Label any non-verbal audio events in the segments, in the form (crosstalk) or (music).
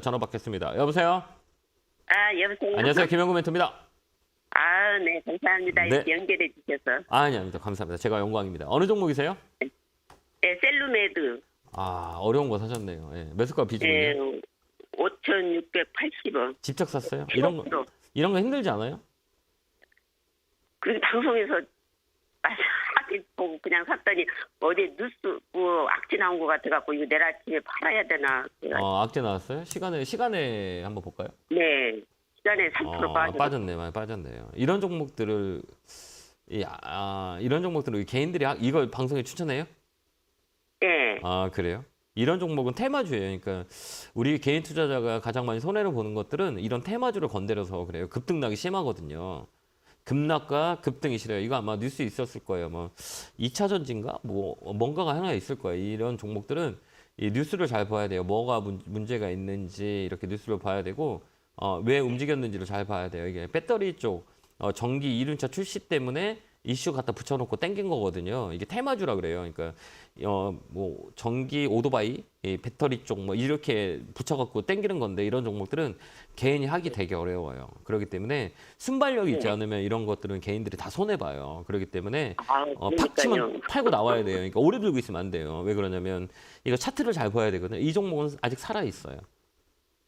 전화 받겠습니다. 여보세요? 아, 여보세요. 안녕하세요. 김영구 멘토입니다. 아, 네, 감사합니다. 네. 연결해 주셔서. 아, 아니, 아닙니다. 감사합니다. 제가 영광입니다. 어느 종목이세요? 네, 셀루메드. 아, 어려운 거 사셨네요. 예. 매수가 네, 비중은요? 5,680원. 직접 샀어요? 이런 거, 로 이런 거 힘들지 않아요? 그 방송에서 하긴 보고 그냥 샀더니 어디 뉴스 뭐 악재 나온 것 같아갖고 이거 내일 아침에 팔아야 되나. 제가 어, 악재 나왔어요? 시간에, 시간에 한번 볼까요? 네, 시간에 3% 어, 빠져. 빠졌네, 많이 빠졌네요. 이런 종목들을, 이, 아, 이런 종목들을 개인들이 하- 이걸 방송에 추천해요? 네, 아, 그래요? 이런 종목은 테마주예요. 그러니까 우리 개인 투자자가 가장 많이 손해를 보는 것들은 이런 테마주를 건드려서 그래요. 급등락이 심하거든요. 급락과 급등이 싫어요. 이거 아마 뉴스 있었을 거예요. 뭐 2차 전지인가? 뭐 뭔가가 하나 있을 거예요. 이런 종목들은 이 뉴스를 잘 봐야 돼요. 뭐가 문, 문제가 있는지 이렇게 뉴스를 봐야 되고 어, 왜 움직였는지를 잘 봐야 돼요. 이게 배터리 쪽 어, 전기 이륜차 출시 때문에 이슈 갖다 붙여놓고 땡긴 거거든요. 이게 테마주라 그래요. 그러니까 어 뭐 전기 오토바이, 이 배터리 쪽 뭐 이렇게 붙여갖고 땡기는 건데 이런 종목들은 개인이 하기 되게 어려워요. 그렇기 때문에 순발력이 있지 않으면 이런 것들은 개인들이 다 손해 봐요. 그렇기 때문에 아, 어, 팍. 치면 팔고 나와야 돼요. 그러니까 오래 들고 있으면 안 돼요. 왜 그러냐면 이거 차트를 잘 봐야 되거든요. 이 종목은 아직 살아 있어요.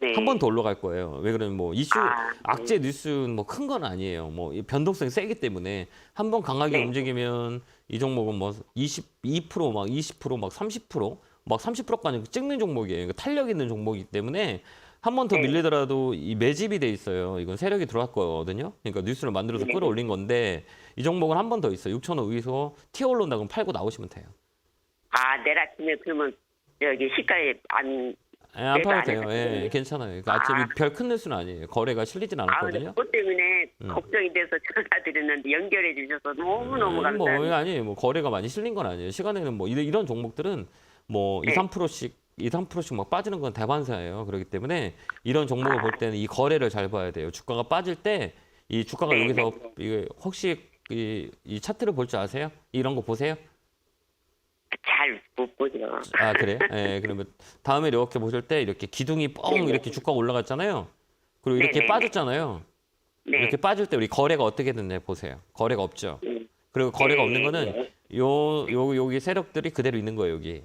네. 한 번 더 올라갈 거예요. 왜 그러면 뭐 이슈 아, 네. 악재 뉴스는 뭐 큰 건 아니에요. 뭐이 변동성이 세기 때문에 한 번 강하게 네. 움직이면 이 종목은 뭐 22%막 20%막 30%막 30%까지 찍는 종목이에요. 그러니까 탄력 있는 종목이기 때문에 한 번 더 네. 밀리더라도 이 매집이 돼 있어요. 이건 세력이 들어왔거든요. 그러니까 뉴스를 만들어서 네. 끌어올린 건데 이 종목은 한 번 더 있어요. 6천 원 위에서 튀어 올라온다 그러면 팔고 나오시면 돼요. 아, 내일 아침에 그러면 여기 시가에 안. 예, 안 팔아도 안 돼요. 해봤거든요. 예, 괜찮아요. 그러니까 아침에 아. 별 큰 뉴스는 아니에요. 거래가 실리진 아, 근데 않았거든요. 그것 때문에 음. 걱정이 돼서 전화드렸는데 연결해 주셔서 너무너무 아니, 뭐 감사합니다. 이거 아니에요. 뭐 거래가 많이 실린 건 아니에요. 시간에는 뭐 이런, 이런 종목들은 뭐 네. 2, 3%씩 2, 3%씩 막 빠지는 건 대반사예요. 그렇기 때문에 이런 종목을 볼 때는 이 거래를 잘 봐야 돼요. 주가가 빠질 때 이 주가가 네, 여기서 이게 혹시 이, 이 차트를 볼 줄 아세요? 이런 거 보세요? 잘 못 보죠. 아 그래요? (laughs) 예, 그러면 다음에 이렇게 보실 때 이렇게 기둥이 뻥 이렇게 주가가 올라갔잖아요. 그리고 이렇게 네네. 빠졌잖아요. 네. 이렇게 빠질 때 우리 거래가 어떻게 됐냐 보세요. 거래가 없죠. 음. 그리고 거래가 네, 없는 거는 요, 요, 여기 세력들이 그대로 있는 거예요, 여기.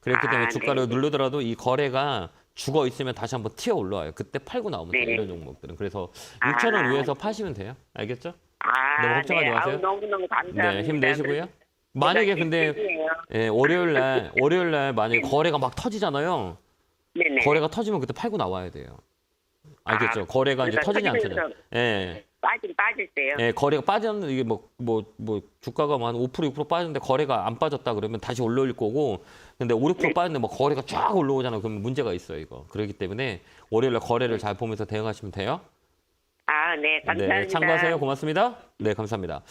그렇기 때문에 아, 주가를 네. 누르더라도 이 거래가 죽어 있으면 다시 한번 튀어 올라와요. 그때 팔고 나오면 돼요, 네. 이런 종목들은. 그래서 아. 6,000원 위에서 파시면 돼요. 알겠죠? 아, 너무 걱정하지 네. 마세요. 아우, 너무너무 감사합니다. 네, 힘내시고요. 만약에 근데 네. 예, 월요일 날, 월요일 날 만약에 거래가 막 터지잖아요. 네네. 거래가 터지면 그때 팔고 나와야 돼요. 알겠죠? 아, 거래가 이제 그러니까 터지지 터지면서 않잖아요. 예. 빠질 빠질 때요. 예, 거래가 빠졌는데 이게 뭐 뭐 뭐 주가가 뭐 한5% 6% 빠졌는데 거래가 안 빠졌다 그러면 다시 올라올 거고 근데 5, 6% 빠졌는데 뭐 거래가 쫙 올라오잖아요. 그러면 문제가 있어요, 이거. 그렇기 때문에 월요일 날 거래를 잘 보면서 대응하시면 돼요. 아, 네, 감사합니다. 네, 참고하세요. 고맙습니다. 네, 감사합니다.